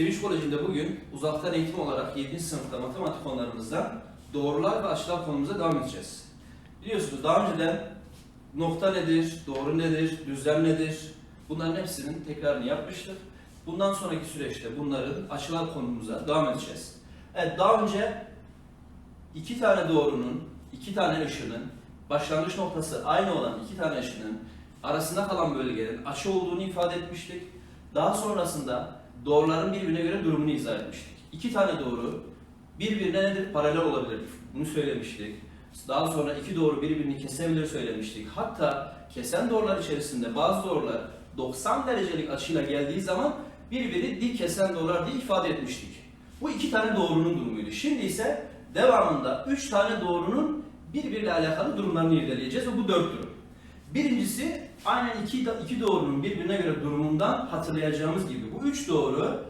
Sevinç Koleji'nde bugün uzaktan eğitim olarak 7. sınıfta matematik konularımızdan doğrular ve açılar konumuza devam edeceğiz. Biliyorsunuz daha önceden nokta nedir, doğru nedir, düzlem nedir bunların hepsinin tekrarını yapmıştık. Bundan sonraki süreçte bunların açılar konumuza devam edeceğiz. Evet daha önce iki tane doğrunun, iki tane ışının başlangıç noktası aynı olan iki tane ışının arasında kalan bölgelerin açı olduğunu ifade etmiştik. Daha sonrasında doğruların birbirine göre durumunu izah etmiştik. İki tane doğru birbirine nedir? Paralel olabilir. Bunu söylemiştik. Daha sonra iki doğru birbirini kesebilir söylemiştik. Hatta kesen doğrular içerisinde bazı doğrular 90 derecelik açıyla geldiği zaman birbirini dik kesen doğrular diye ifade etmiştik. Bu iki tane doğrunun durumuydu. Şimdi ise devamında üç tane doğrunun birbiriyle alakalı durumlarını irdeleyeceğiz ve bu dört durum. Birincisi aynen iki, iki doğrunun birbirine göre durumundan hatırlayacağımız gibi üç doğru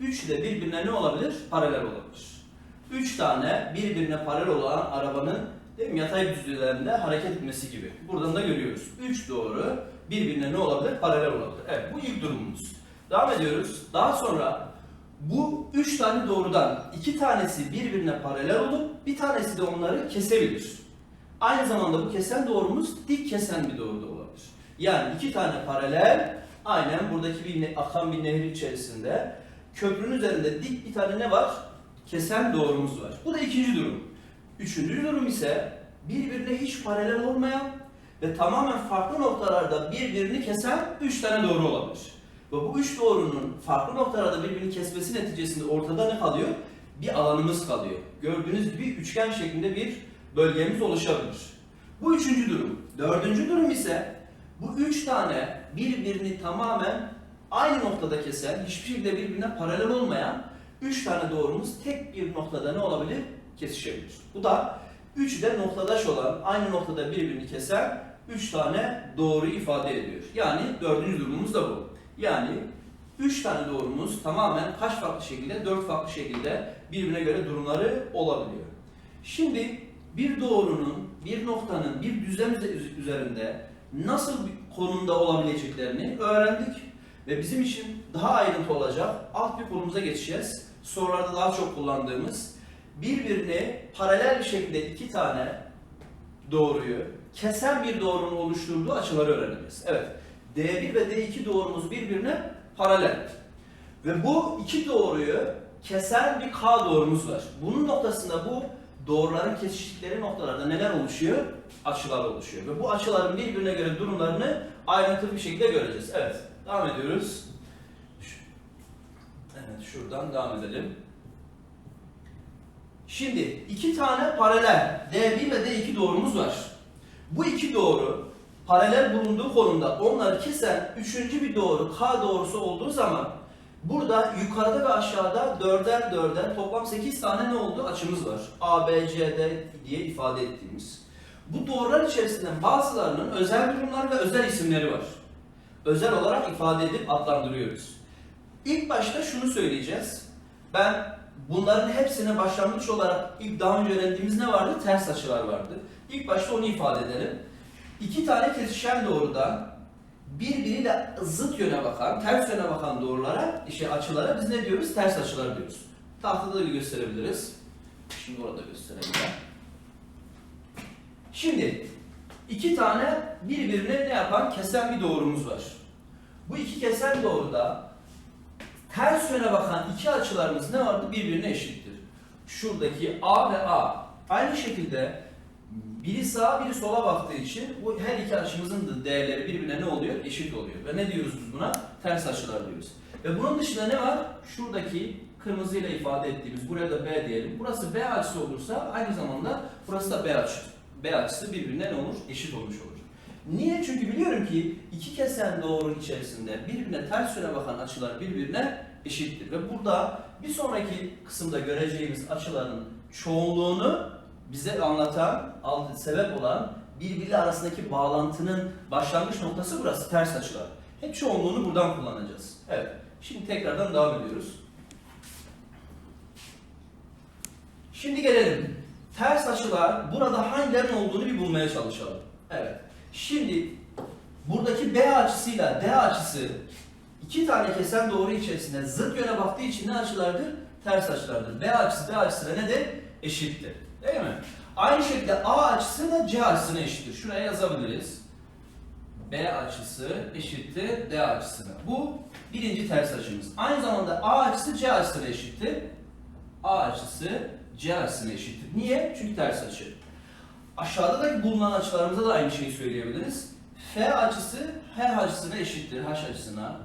üç de birbirine ne olabilir? Paralel olabilir. Üç tane birbirine paralel olan arabanın değil mi, yatay düzlemde hareket etmesi gibi. Buradan da görüyoruz. Üç doğru birbirine ne olabilir? Paralel olabilir. Evet bu ilk durumumuz. Devam ediyoruz. Daha sonra bu üç tane doğrudan iki tanesi birbirine paralel olup bir tanesi de onları kesebilir. Aynı zamanda bu kesen doğrumuz dik kesen bir doğru da olabilir. Yani iki tane paralel aynen buradaki bir ne- akan bir nehir içerisinde köprünün üzerinde dik bir tane ne var? Kesen doğrumuz var. Bu da ikinci durum. Üçüncü durum ise birbirine hiç paralel olmayan ve tamamen farklı noktalarda birbirini kesen üç tane doğru olabilir. Ve bu üç doğrunun farklı noktalarda birbirini kesmesi neticesinde ortada ne kalıyor? Bir alanımız kalıyor. Gördüğünüz gibi üçgen şeklinde bir bölgemiz oluşabilir. Bu üçüncü durum. Dördüncü durum ise bu üç tane birbirini tamamen aynı noktada kesen, hiçbir şekilde birbirine paralel olmayan üç tane doğrumuz tek bir noktada ne olabilir? Kesişebilir. Bu da üç de noktadaş olan, aynı noktada birbirini kesen üç tane doğru ifade ediyor. Yani dördüncü durumumuz da bu. Yani üç tane doğrumuz tamamen kaç farklı şekilde? Dört farklı şekilde birbirine göre durumları olabiliyor. Şimdi bir doğrunun, bir noktanın, bir düzlem üze- üzerinde nasıl konumda olabileceklerini öğrendik. Ve bizim için daha ayrıntı olacak alt bir konumuza geçeceğiz. Sorularda daha çok kullandığımız birbirini paralel bir şekilde iki tane doğruyu kesen bir doğrunun oluşturduğu açıları öğreneceğiz. Evet, D1 ve D2 doğrumuz birbirine paralel. Ve bu iki doğruyu kesen bir K doğrumuz var. Bunun noktasında bu doğruların kesiştikleri noktalarda neler oluşuyor? Açılar oluşuyor. Ve bu açıların birbirine göre durumlarını ayrıntılı bir şekilde göreceğiz. Evet, devam ediyoruz. Evet, şuradan devam edelim. Şimdi iki tane paralel D1 ve D2 doğrumuz var. Bu iki doğru paralel bulunduğu konumda onları kesen üçüncü bir doğru K doğrusu olduğu zaman burada yukarıda ve aşağıda dörder dörder toplam 8 tane ne oldu? Açımız var. A, B, C, D diye ifade ettiğimiz. Bu doğrular içerisinden bazılarının özel durumlar ve özel isimleri var. Özel olarak ifade edip adlandırıyoruz. İlk başta şunu söyleyeceğiz. Ben bunların hepsine başlangıç olarak ilk daha önce öğrendiğimiz ne vardı? Ters açılar vardı. İlk başta onu ifade edelim. İki tane kesişen doğrudan birbiriyle zıt yöne bakan, ters yöne bakan doğrulara, işte açılara biz ne diyoruz? Ters açılar diyoruz. Tahtada da gösterebiliriz. Şimdi orada gösterebilirim. Şimdi iki tane birbirine ne yapan kesen bir doğrumuz var. Bu iki kesen doğruda ters yöne bakan iki açılarımız ne vardı? Birbirine eşittir. Şuradaki A ve A. Aynı şekilde biri sağa biri sola baktığı için bu her iki açımızın da değerleri birbirine ne oluyor? Eşit oluyor. Ve ne diyoruz biz buna? Ters açılar diyoruz. Ve bunun dışında ne var? Şuradaki kırmızıyla ifade ettiğimiz, buraya da B diyelim. Burası B açısı olursa aynı zamanda burası da B açısı. B açısı birbirine ne olur? Eşit olmuş olur. Niye? Çünkü biliyorum ki iki kesen doğrunun içerisinde birbirine ters yöne bakan açılar birbirine eşittir. Ve burada bir sonraki kısımda göreceğimiz açıların çoğunluğunu bize anlatan, sebep olan birbiri arasındaki bağlantının başlangıç noktası burası ters açılar. Hep çoğunluğunu buradan kullanacağız. Evet. Şimdi tekrardan devam ediyoruz. Şimdi gelelim. Ters açılar burada hangilerinin olduğunu bir bulmaya çalışalım. Evet. Şimdi buradaki B açısıyla D açısı iki tane kesen doğru içerisinde zıt yöne baktığı için ne açılardır? Ters açılardır. B açısı B açısına ne de eşittir. Değil mi? Aynı şekilde A açısı da C açısına eşittir. Şuraya yazabiliriz. B açısı eşittir D açısına. Bu birinci ters açımız. Aynı zamanda A açısı C açısına eşittir. A açısı C açısına eşittir. Niye? Çünkü ters açı. Aşağıdaki bulunan açılarımıza da aynı şeyi söyleyebiliriz. F açısı H açısına eşittir. H açısına.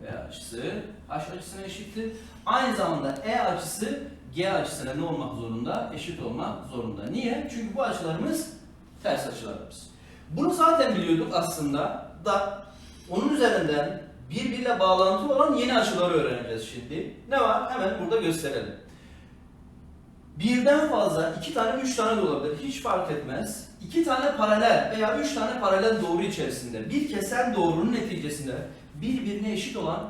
F açısı H açısına eşittir. Aynı zamanda E açısı G açısına ne olmak zorunda? Eşit olmak zorunda. Niye? Çünkü bu açılarımız ters açılarımız. Bunu zaten biliyorduk aslında da onun üzerinden birbiriyle bağlantılı olan yeni açıları öğreneceğiz şimdi. Ne var? Hemen burada gösterelim. Birden fazla, iki tane, üç tane de olabilir. Hiç fark etmez. İki tane paralel veya üç tane paralel doğru içerisinde bir kesen doğrunun neticesinde birbirine eşit olan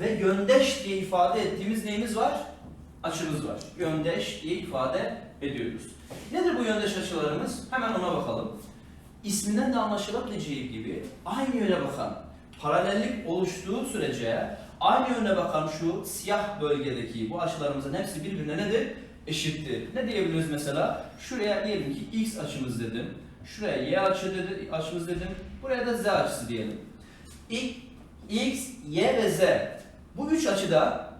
ve yöndeş diye ifade ettiğimiz neyimiz var? Açımız var. Yöndeş diye ifade ediyoruz. Nedir bu yöndeş açılarımız? Hemen ona bakalım. İsminden de anlaşılabileceği gibi aynı yöne bakan, paralellik oluştuğu sürece aynı yöne bakan şu siyah bölgedeki bu açılarımızın hepsi birbirine nedir? Eşittir. Ne diyebiliriz mesela? Şuraya diyelim ki x açımız dedim. Şuraya y açı dedi, açımız dedim. Buraya da z açısı diyelim. X, y ve z. Bu üç açıda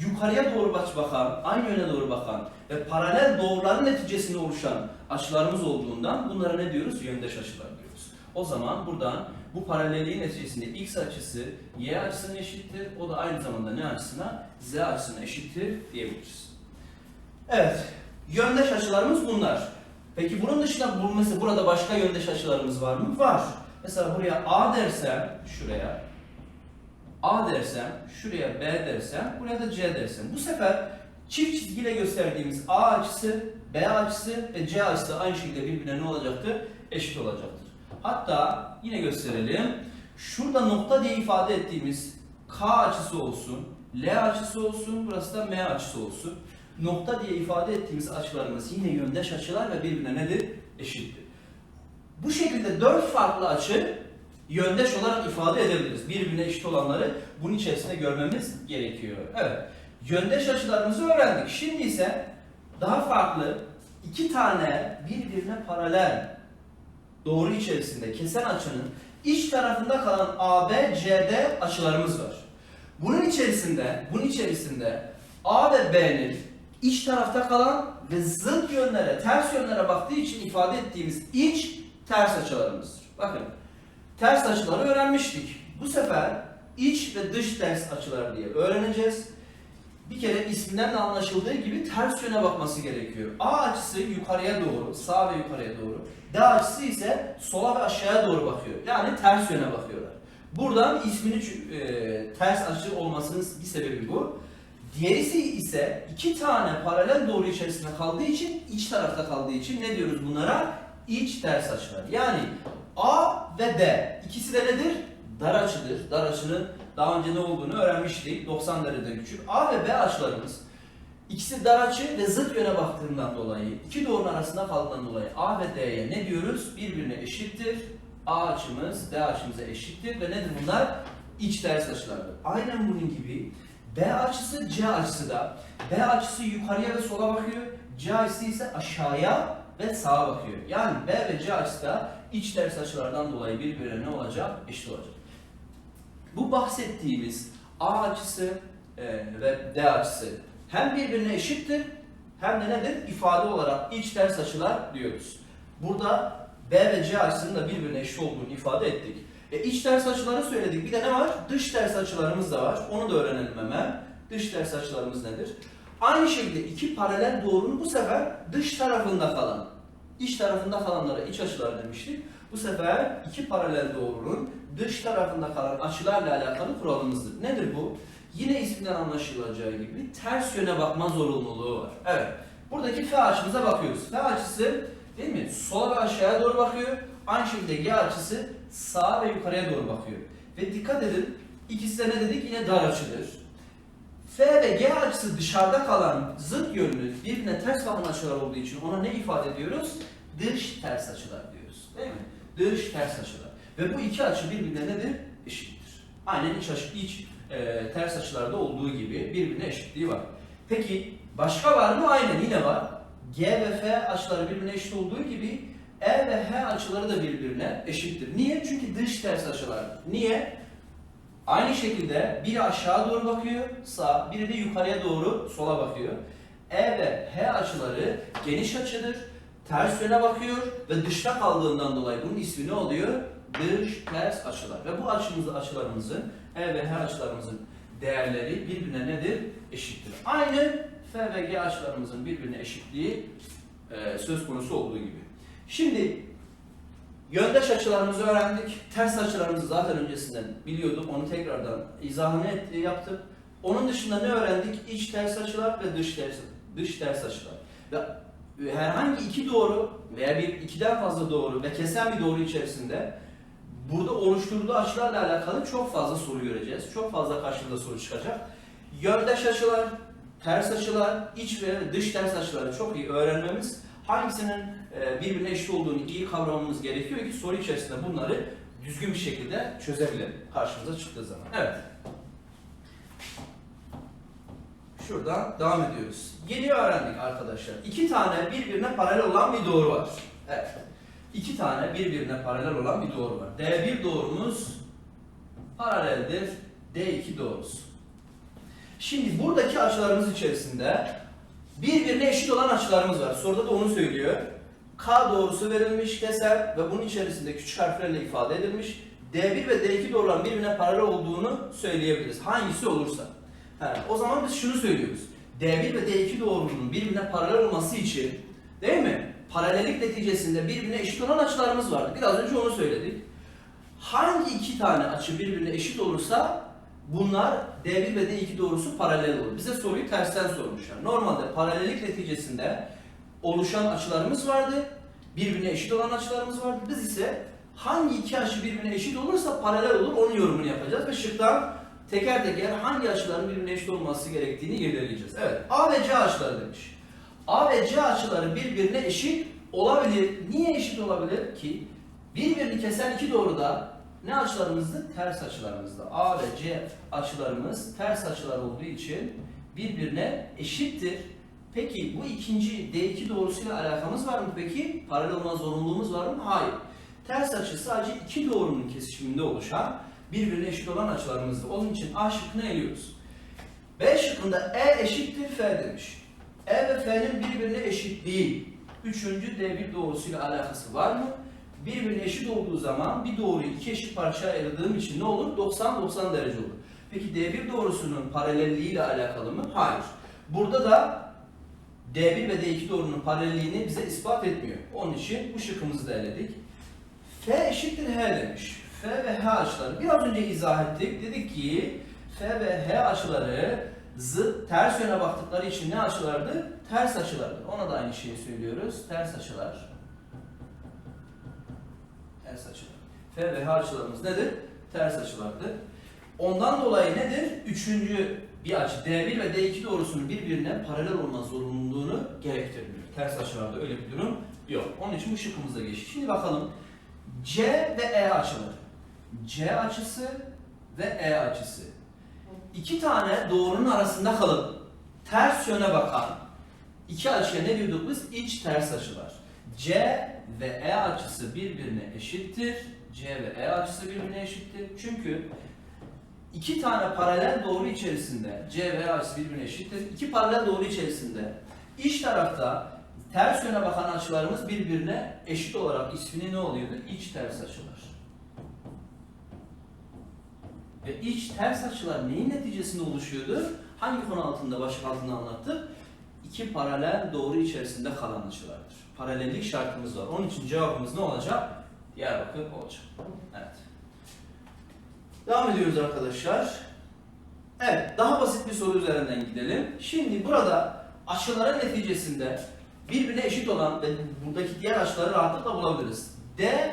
yukarıya doğru bakan, aynı yöne doğru bakan ve paralel doğruların neticesinde oluşan açılarımız olduğundan bunlara ne diyoruz? Yöndeş açılar diyoruz. O zaman buradan bu paralelliğin neticesinde x açısı y açısına eşittir. O da aynı zamanda ne açısına? Z açısına eşittir diyebiliriz. Evet, yöndeş açılarımız bunlar. Peki bunun dışında mesela burada başka yöndeş açılarımız var mı? Var. Mesela buraya A dersem, şuraya A dersem, şuraya B dersem, buraya da C dersem. Bu sefer çift çizgiyle gösterdiğimiz A açısı, B açısı ve C açısı da aynı şekilde birbirine ne olacaktır? Eşit olacaktır. Hatta yine gösterelim. Şurada nokta diye ifade ettiğimiz K açısı olsun, L açısı olsun, burası da M açısı olsun. Nokta diye ifade ettiğimiz açılarımız yine yöndeş açılar ve birbirine nedir? Eşittir. Bu şekilde dört farklı açı yöndeş olarak ifade edebiliriz. Birbirine eşit olanları bunun içerisinde görmemiz gerekiyor. Evet. Yöndeş açılarımızı öğrendik. Şimdi ise daha farklı iki tane birbirine paralel doğru içerisinde kesen açının iç tarafında kalan AB, CD açılarımız var. Bunun içerisinde, bunun içerisinde A ve B'nin iç tarafta kalan ve zıt yönlere, ters yönlere baktığı için ifade ettiğimiz iç ters açılarımızdır. Bakın, ters açıları öğrenmiştik. Bu sefer iç ve dış ters açılar diye öğreneceğiz. Bir kere isminden de anlaşıldığı gibi ters yöne bakması gerekiyor. A açısı yukarıya doğru, sağ ve yukarıya doğru. D açısı ise sola ve aşağıya doğru bakıyor. Yani ters yöne bakıyorlar. Buradan isminin çü- e, ters açı olmasının bir sebebi bu. Diğerisi ise iki tane paralel doğru içerisinde kaldığı için, iç tarafta kaldığı için ne diyoruz bunlara? İç ters açılar. Yani A ve D ikisi de nedir? Dar açıdır. Dar açının daha önce ne olduğunu öğrenmiştik. 90 dereceden küçük. A ve B açılarımız ikisi dar açı ve zıt yöne baktığından dolayı, iki doğrunun arasında kaldığından dolayı A ve D'ye ne diyoruz? Birbirine eşittir. A açımız D açımıza eşittir ve nedir bunlar? İç ters açılardır. Aynen bunun gibi B açısı C açısı da B açısı yukarıya ve sola bakıyor. C açısı ise aşağıya ve sağa bakıyor. Yani B ve C açısı da iç ters açılardan dolayı birbirine ne olacak? Eşit olacak. Bu bahsettiğimiz A açısı e, ve D açısı hem birbirine eşittir hem de nedir? İfade olarak iç ters açılar diyoruz. Burada B ve C açısının da birbirine eşit olduğunu ifade ettik. E, iç ters açıları söyledik. Bir de ne var? Dış ters açılarımız da var. Onu da öğrenelim hemen. Dış ters açılarımız nedir? Aynı şekilde iki paralel doğrunun bu sefer dış tarafında kalan, iç tarafında kalanlara iç açılar demiştik. Bu sefer iki paralel doğrunun dış tarafında kalan açılarla alakalı kuralımızdır. Nedir bu? Yine isminden anlaşılacağı gibi ters yöne bakma zorunluluğu var. Evet. Buradaki F açımıza bakıyoruz. F açısı değil mi? Sola ve aşağıya doğru bakıyor. Aynı şekilde G açısı sağa ve yukarıya doğru bakıyor. Ve dikkat edin ikisi de ne dedik? Yine dar açıdır. F ve G açısı dışarıda kalan zıt yönlü birbirine ters bakan açılar olduğu için ona ne ifade ediyoruz? Dış ters açılar diyoruz. Değil mi? Dış ters açılar. Ve bu iki açı birbirine nedir? Eşittir. Aynen iç açı, iç e, ters açılarda olduğu gibi birbirine eşitliği var. Peki başka var mı? Aynen yine var. G ve F açıları birbirine eşit olduğu gibi E ve H açıları da birbirine eşittir. Niye? Çünkü dış ters açılar. Niye? Aynı şekilde biri aşağı doğru bakıyor sağ, biri de yukarıya doğru sola bakıyor. E ve H açıları geniş açıdır. Ters yöne bakıyor ve dışta kaldığından dolayı bunun ismi ne oluyor? Dış ters açılar. Ve bu açımızı açılarımızın E ve H açılarımızın değerleri birbirine nedir? Eşittir. Aynı F ve G açılarımızın birbirine eşitliği e, söz konusu olduğu gibi. Şimdi Yöndeş açılarımızı öğrendik. Ters açılarımızı zaten öncesinden biliyorduk. Onu tekrardan izahını et- yaptık. Onun dışında ne öğrendik? İç ters açılar ve dış ters dış ters açılar. Ve herhangi iki doğru veya bir ikiden fazla doğru ve kesen bir doğru içerisinde burada oluşturduğu açılarla alakalı çok fazla soru göreceğiz. Çok fazla karşımıza soru çıkacak. Yöndeş açılar, ters açılar, iç ve dış ters açıları çok iyi öğrenmemiz hangisinin e, birbirine eşit olduğunu iyi kavramamız gerekiyor ki soru içerisinde bunları düzgün bir şekilde çözebilelim karşımıza çıktığı zaman. Evet. Şuradan devam ediyoruz. Yeni öğrendik arkadaşlar. İki tane birbirine paralel olan bir doğru var. Evet. İki tane birbirine paralel olan bir doğru var. D1 doğrumuz paraleldir. D2 doğrusu. Şimdi buradaki açılarımız içerisinde birbirine eşit olan açılarımız var. Soruda da onu söylüyor. K doğrusu verilmiş keser ve bunun içerisinde küçük harflerle ifade edilmiş. D1 ve D2 doğruların birbirine paralel olduğunu söyleyebiliriz. Hangisi olursa. He, o zaman biz şunu söylüyoruz. D1 ve D2 doğrunun birbirine paralel olması için değil mi? Paralellik neticesinde birbirine eşit olan açılarımız vardı. Biraz önce onu söyledik. Hangi iki tane açı birbirine eşit olursa bunlar D1 ve D2 doğrusu paralel olur. Bize soruyu tersten sormuşlar. Normalde paralellik neticesinde oluşan açılarımız vardı. Birbirine eşit olan açılarımız vardı. Biz ise hangi iki açı birbirine eşit olursa paralel olur onun yorumunu yapacağız ve şıktan teker teker hangi açıların birbirine eşit olması gerektiğini irdeleyeceğiz. Evet A ve C açıları demiş. A ve C açıları birbirine eşit olabilir. Niye eşit olabilir ki? Birbirini kesen iki doğruda ne açılarımızdı? Ters açılarımızdı. A ve C açılarımız ters açılar olduğu için birbirine eşittir. Peki bu ikinci D2 doğrusuyla alakamız var mı peki? Paralel olma zorunluluğumuz var mı? Hayır. Ters açı sadece iki doğrunun kesişiminde oluşan birbirine eşit olan açılarımızdı. Onun için A şıkkını eliyoruz. B şıkkında E eşittir F demiş. E ve F'nin birbirine eşitliği üçüncü D1 doğrusuyla alakası var mı? Birbirine eşit olduğu zaman bir doğruyu iki eşit parçaya ayırdığım için ne olur? 90-90 derece olur. Peki D1 doğrusunun paralelliği ile alakalı mı? Hayır. Burada da D1 ve D2 doğrunun paralelliğini bize ispat etmiyor. Onun için bu şıkkımızı da eledik. F eşittir H demiş. F ve H açıları. Biraz önce izah ettik. Dedik ki F ve H açıları zıt, ters yöne baktıkları için ne açılardı? Ters açılardı. Ona da aynı şeyi söylüyoruz. Ters açılar. Ters açılar. F ve H açılarımız nedir? Ters açılardı. Ondan dolayı nedir? Üçüncü bir açı D1 ve D2 doğrusunun birbirine paralel olma zorunluluğunu gerektirmiyor. Ters açılarda öyle bir durum yok. Onun için bu şıkkımıza geçtik. Şimdi bakalım C ve E açıları. C açısı ve E açısı. İki tane doğrunun arasında kalıp ters yöne bakan iki açıya ne diyorduk biz? İç ters açılar. C ve E açısı birbirine eşittir. C ve E açısı birbirine eşittir. Çünkü iki tane paralel doğru içerisinde C ve açısı birbirine eşittir. İki paralel doğru içerisinde iç tarafta ters yöne bakan açılarımız birbirine eşit olarak ismini ne oluyordu? İç ters açılar. Ve iç ters açılar neyin neticesinde oluşuyordu? Hangi konu altında, başlık altında anlattık? İki paralel doğru içerisinde kalan açılardır. Paralellik şartımız var. Onun için cevabımız ne olacak? Diyarbakır olacak. Evet. Devam ediyoruz arkadaşlar. Evet, daha basit bir soru üzerinden gidelim. Şimdi burada açıların neticesinde birbirine eşit olan ve buradaki diğer açıları rahatlıkla bulabiliriz. D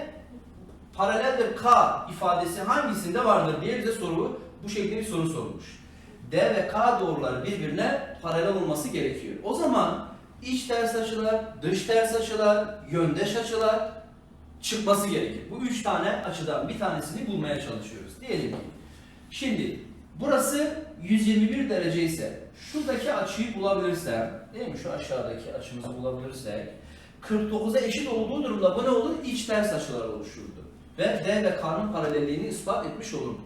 paraleldir K ifadesi hangisinde vardır diye bize soru bu şekilde bir soru sormuş. D ve K doğruları birbirine paralel olması gerekiyor. O zaman iç ters açılar, dış ters açılar, yöndeş açılar çıkması gerekir. Bu üç tane açıdan bir tanesini bulmaya çalışıyoruz. Diyelim ki şimdi Burası 121 derece ise şuradaki açıyı bulabilirsem, değil mi? Şu aşağıdaki açımızı bulabilirsek 49'a eşit olduğu durumda bu ne olur? İç ters açılar oluşurdu. Ve D ve K'nın paralelliğini ispat etmiş olurduk.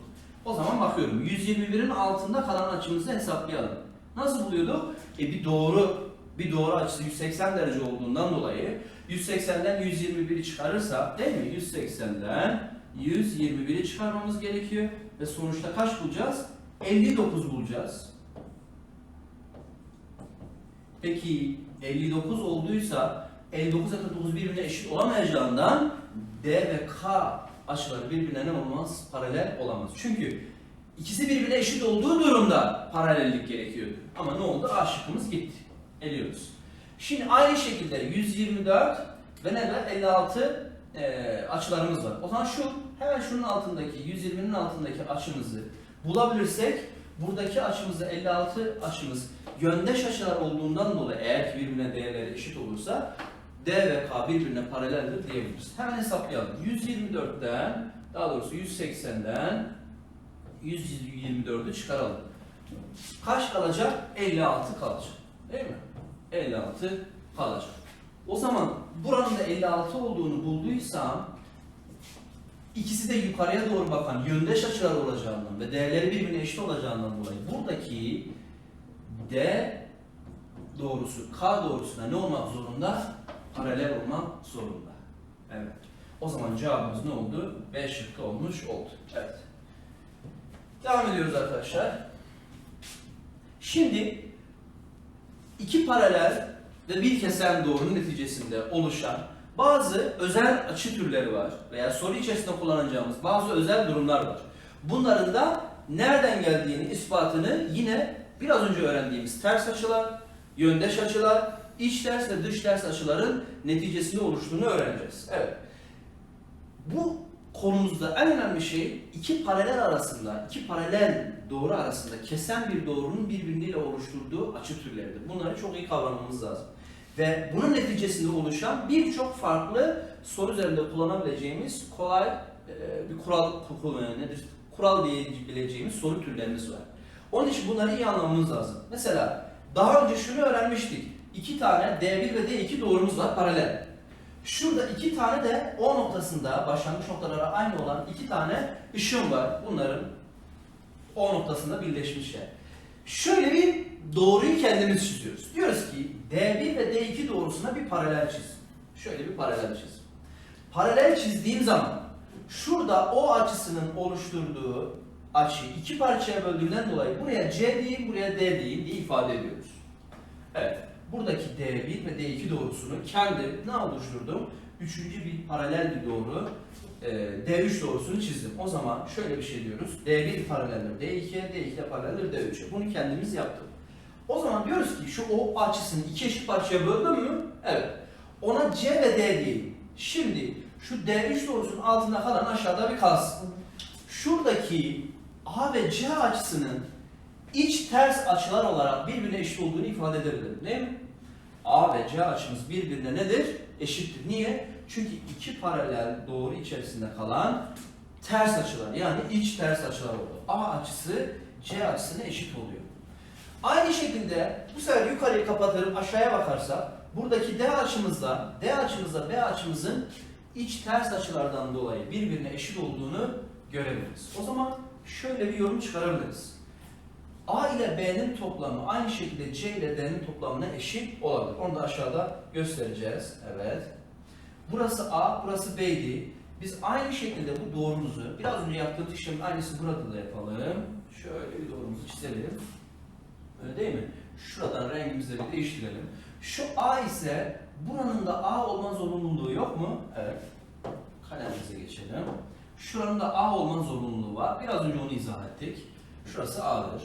O zaman bakıyorum. 121'in altında kalan açımızı hesaplayalım. Nasıl buluyorduk? E bir doğru bir doğru açısı 180 derece olduğundan dolayı 180'den 121'i çıkarırsa değil mi? 180'den 121'i çıkarmamız gerekiyor. Ve sonuçta kaç bulacağız? 59 bulacağız. Peki 59 olduysa 59 ile 49 birbirine eşit olamayacağından D ve K açıları birbirine ne olmaz? Paralel olamaz. Çünkü ikisi birbirine eşit olduğu durumda paralellik gerekiyordu. Ama ne oldu? A şıkkımız gitti. Eliyoruz. Şimdi aynı şekilde 124 ve ne var? 56 e, açılarımız var. O zaman şu hemen şunun altındaki 120'nin altındaki açımızı bulabilirsek buradaki açımızda 56 açımız yöndeş açılar olduğundan dolayı eğer ki birbirine değerleri eşit olursa D ve K birbirine paraleldir diyebiliriz. Hemen hesaplayalım. 124'ten daha doğrusu 180'den 124'ü çıkaralım. Kaç kalacak? 56 kalacak. Değil mi? 56 kalacak. O zaman buranın da 56 olduğunu bulduysam ikisi de yukarıya doğru bakan yöndeş açılar olacağından ve değerleri birbirine eşit olacağından dolayı buradaki D doğrusu K doğrusuna ne olmak zorunda? Paralel olmak zorunda. Evet. O zaman cevabımız ne oldu? B şıkkı olmuş oldu. Evet. Devam ediyoruz arkadaşlar. Şimdi iki paralel ve bir kesen doğrunun neticesinde oluşan bazı özel açı türleri var veya soru içerisinde kullanacağımız bazı özel durumlar var. Bunların da nereden geldiğini ispatını yine biraz önce öğrendiğimiz ters açılar, yöndeş açılar, iç ters ve dış ters açıların neticesinde oluştuğunu öğreneceğiz. Evet. Bu konumuzda en önemli şey iki paralel arasında, iki paralel doğru arasında kesen bir doğrunun birbiriyle oluşturduğu açı türleridir. Bunları çok iyi kavramamız lazım. Ve bunun neticesinde oluşan birçok farklı soru üzerinde kullanabileceğimiz kolay e, bir kural kural nedir? Kural diyebileceğimiz soru türlerimiz var. Onun için bunları iyi anlamamız lazım. Mesela daha önce şunu öğrenmiştik. İki tane D1 ve D2 doğrumuz var paralel. Şurada iki tane de O noktasında başlangıç noktaları aynı olan iki tane ışığım var. Bunların O noktasında birleşmişler. Şöyle bir doğruyu kendimiz çiziyoruz. Diyoruz ki D1 ve D2 doğrusuna bir paralel çiz. Şöyle bir paralel çiz. Paralel çizdiğim zaman şurada O açısının oluşturduğu açıyı iki parçaya böldüğünden dolayı buraya C değil, buraya D değil diye ifade ediyoruz. Evet. Buradaki D1 ve D2 doğrusunu kendim ne oluşturdum? Üçüncü bir paralel bir doğru e, D3 doğrusunu çizdim. O zaman şöyle bir şey diyoruz. D1 paraleldir D2'ye, D2 de paraleldir D3'e. Bunu kendimiz yaptık. O zaman diyoruz ki şu O açısını iki eşit parçaya böldüm mü? Evet. Ona C ve D diyelim. Şimdi şu D3 doğrusunun altında kalan aşağıda bir kalsın. Şuradaki A ve C açısının iç ters açılar olarak birbirine eşit olduğunu ifade edebilirim. Değil mi? A ve C açımız birbirine nedir? Eşittir. Niye? Çünkü iki paralel doğru içerisinde kalan ters açılar yani iç ters açılar oldu. A açısı C açısına eşit oluyor. Aynı şekilde bu sefer yukarıyı kapatırım aşağıya bakarsak buradaki D açımızla D açımızla B açımızın iç ters açılardan dolayı birbirine eşit olduğunu görebiliriz. O zaman şöyle bir yorum çıkarabiliriz. A ile B'nin toplamı aynı şekilde C ile D'nin toplamına eşit olabilir. Onu da aşağıda göstereceğiz. Evet. Burası A, burası B'ydi. Biz aynı şekilde bu doğrumuzu, biraz önce yaptığımız işlemin aynısı burada da yapalım. Şöyle bir doğrumuzu çizelim. Öyle değil mi? Şuradan rengimizi bir değiştirelim. Şu A ise buranın da A olma zorunluluğu yok mu? Evet. Kalemimize geçelim. Şuranın da A olma zorunluluğu var. Biraz önce onu izah ettik. Şurası A'dır.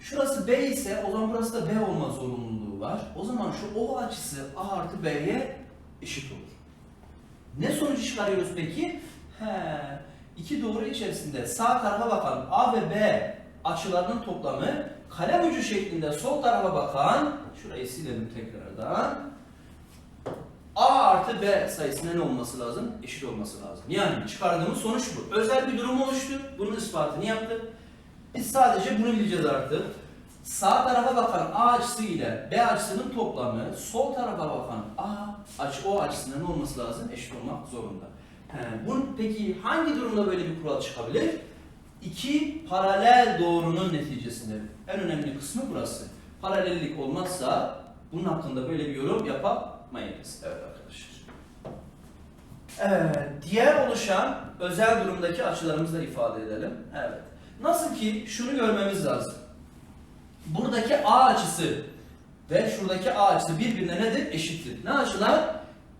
Şurası B ise o zaman burası da B olma zorunluluğu var. O zaman şu O açısı A artı B'ye eşit olur. Ne sonucu çıkarıyoruz peki? He, iki doğru içerisinde sağ tarafa bakan A ve B açılarının toplamı kalem ucu şeklinde sol tarafa bakan şurayı silelim tekrardan. A artı B sayısına ne olması lazım? Eşit olması lazım. Yani çıkardığımız sonuç bu. Özel bir durum oluştu. Bunun ispatını yaptık. Biz sadece bunu bileceğiz artık. Sağ tarafa bakan A açısı ile B açısının toplamı sol tarafa bakan A açı o açısının ne olması lazım? Eşit olmak zorunda. Bunun peki hangi durumda böyle bir kural çıkabilir? İki paralel doğrunun neticesinde. En önemli kısmı burası. Paralellik olmazsa bunun hakkında böyle bir yorum yapamayız. Evet arkadaşlar. Evet, diğer oluşan özel durumdaki açılarımızı da ifade edelim. Evet. Nasıl ki şunu görmemiz lazım. Buradaki A açısı ve şuradaki A açısı birbirine nedir? Eşittir. Ne açılar?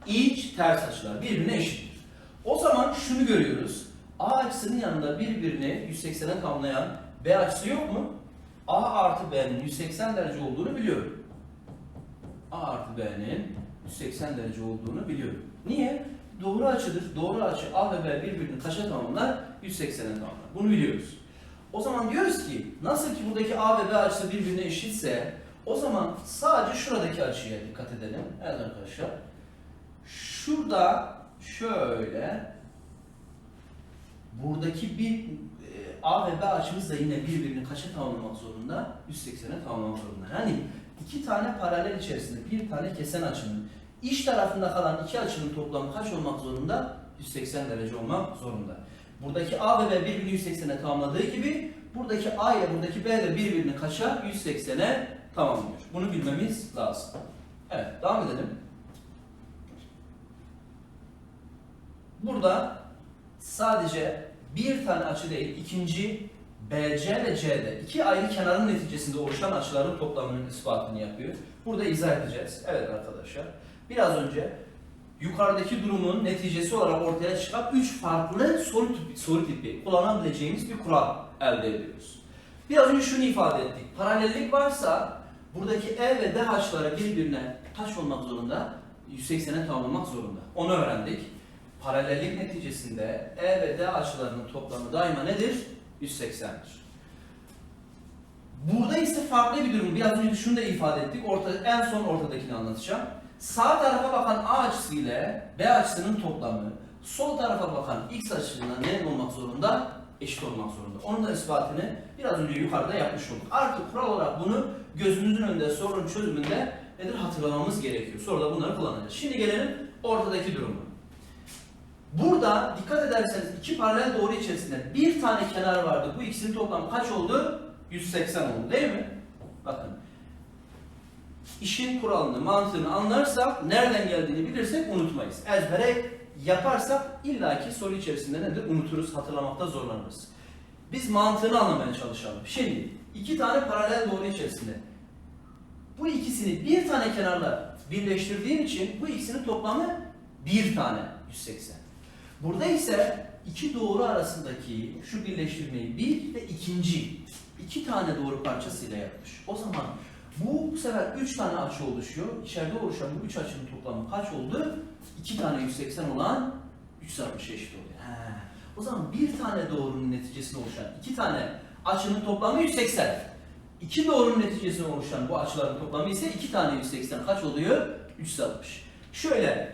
İç ters açılar. Birbirine eşittir. O zaman şunu görüyoruz. A açısının yanında birbirini 180'e tamamlayan B açısı yok mu? A artı B'nin 180 derece olduğunu biliyorum. A artı B'nin 180 derece olduğunu biliyorum. Niye? Doğru açıdır. Doğru açı A ve B birbirini kaça tamamlar? 180'e tamamlar. Bunu biliyoruz. O zaman diyoruz ki nasıl ki buradaki A ve B açısı birbirine eşitse o zaman sadece şuradaki açıya dikkat edelim. Evet arkadaşlar. Şurada şöyle buradaki bir e, A ve B açımız da yine birbirini kaça tamamlamak zorunda? 180'e tamamlamak zorunda. Yani iki tane paralel içerisinde bir tane kesen açının iç tarafında kalan iki açının toplamı kaç olmak zorunda? 180 derece olmak zorunda. Buradaki A ve B birbirini 180'e tamamladığı gibi buradaki A ile buradaki B de birbirini kaça? 180'e tamamlıyor. Bunu bilmemiz lazım. Evet, devam edelim. Burada sadece bir tane açı değil, ikinci BC ve CD iki ayrı kenarın neticesinde oluşan açıların toplamının ispatını yapıyor. Burada izah edeceğiz. Evet arkadaşlar. Biraz önce yukarıdaki durumun neticesi olarak ortaya çıkan üç farklı soru tipi, soru tipi kullanabileceğimiz bir kural elde ediyoruz. Biraz önce şunu ifade ettik. Paralellik varsa buradaki E ve D açıları birbirine kaç olmak zorunda? 180'e tamamlamak zorunda. Onu öğrendik. Paralellik neticesinde E ve D açılarının toplamı daima nedir? 180'dir. Burada ise farklı bir durum. Biraz önce şunu da ifade ettik. Orta, en son ortadakini anlatacağım. Sağ tarafa bakan A açısı ile B açısının toplamı sol tarafa bakan X açısına ne olmak zorunda? Eşit olmak zorunda. Onun da ispatını biraz önce yukarıda yapmış olduk. Artık kural olarak bunu gözümüzün önünde sorunun çözümünde nedir hatırlamamız gerekiyor. Soruda bunları kullanacağız. Şimdi gelelim ortadaki duruma. Burada dikkat ederseniz iki paralel doğru içerisinde bir tane kenar vardı. Bu ikisinin toplamı kaç oldu? 180 oldu değil mi? Bakın. İşin kuralını, mantığını anlarsak, nereden geldiğini bilirsek unutmayız. Ezbere yaparsak illaki soru içerisinde nedir? Unuturuz, hatırlamakta zorlanırız. Biz mantığını anlamaya çalışalım. Şimdi iki tane paralel doğru içerisinde bu ikisini bir tane kenarla birleştirdiğim için bu ikisinin toplamı bir tane 180. Burada ise iki doğru arasındaki şu birleştirmeyi bir ve ikinci iki tane doğru parçasıyla yapmış. O zaman bu, bu sefer üç tane açı oluşuyor. İçeride oluşan bu üç açının toplamı kaç oldu? İki tane 180 olan 360 eşit oluyor. He. O zaman bir tane doğrunun neticesinde oluşan iki tane açının toplamı 180. İki doğrunun neticesinde oluşan bu açıların toplamı ise iki tane 180 kaç oluyor? 360. Şöyle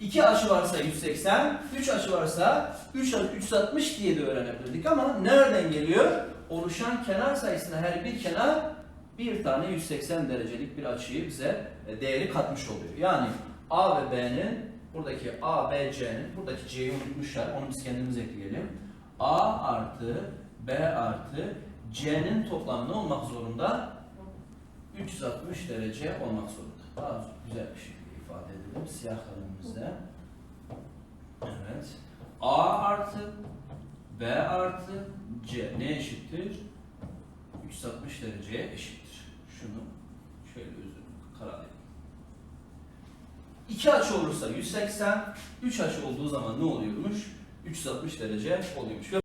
iki açı varsa 180, üç açı varsa 3 360 diye de öğrenebilirdik ama nereden geliyor? Oluşan kenar sayısına her bir kenar bir tane 180 derecelik bir açıyı bize e, değeri katmış oluyor. Yani A ve B'nin buradaki A, B, C'nin buradaki C'yi unutmuşlar. Onu biz kendimiz ekleyelim. A artı B artı C'nin toplamı ne olmak zorunda? 360 derece olmak zorunda. Daha güzel bir şekilde ifade edelim. Siyah kalemimizde. Evet. A artı B artı C ne eşittir? 360 dereceye eşittir. Şunu şöyle üzerine karalayalım. İki açı olursa 180, üç açı olduğu zaman ne oluyormuş? 360 derece oluyormuş.